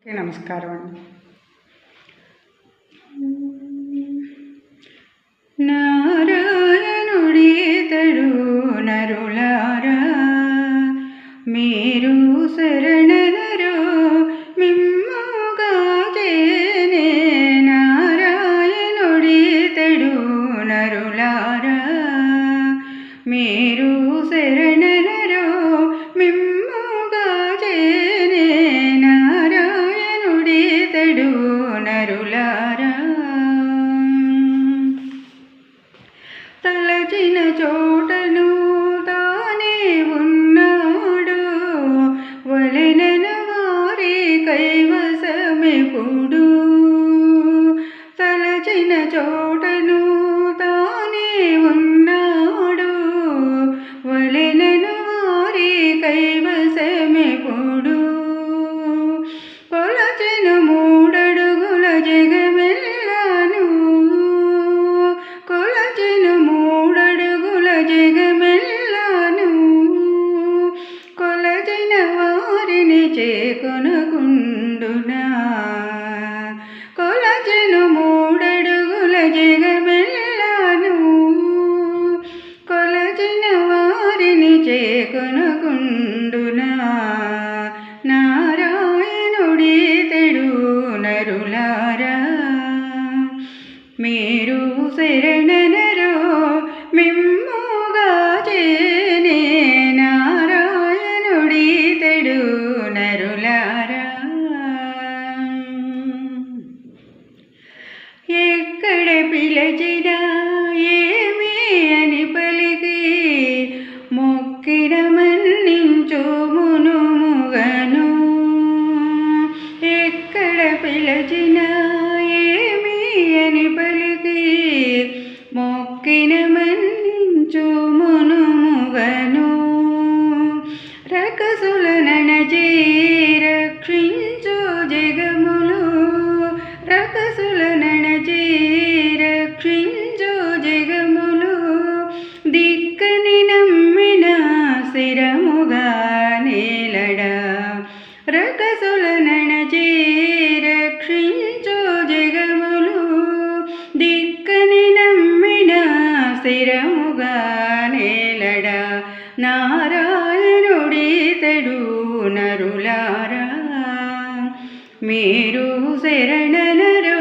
Okay నమస్కారం అండి నారాయణుడీతడు నరులారా మీరు శరణరో మిమ్ముగా చేనే నారాయణుడీతడు నరులారా మీరు ఎప్పుడు తలచిన చోటను తానే ఉన్నాడు. వలెనన వారి కైవ చేకొనకుండునా? కొలచిన మూడడుగుల జగమెల్లాను. కొలచిన వారిని చేకొనకుండునా? నారాయణుడీతడు నరులారా మీరు శరణన స్థిరముగా నేలడా నారాయణుడీతడు నరులారా. మీరు శరణనరో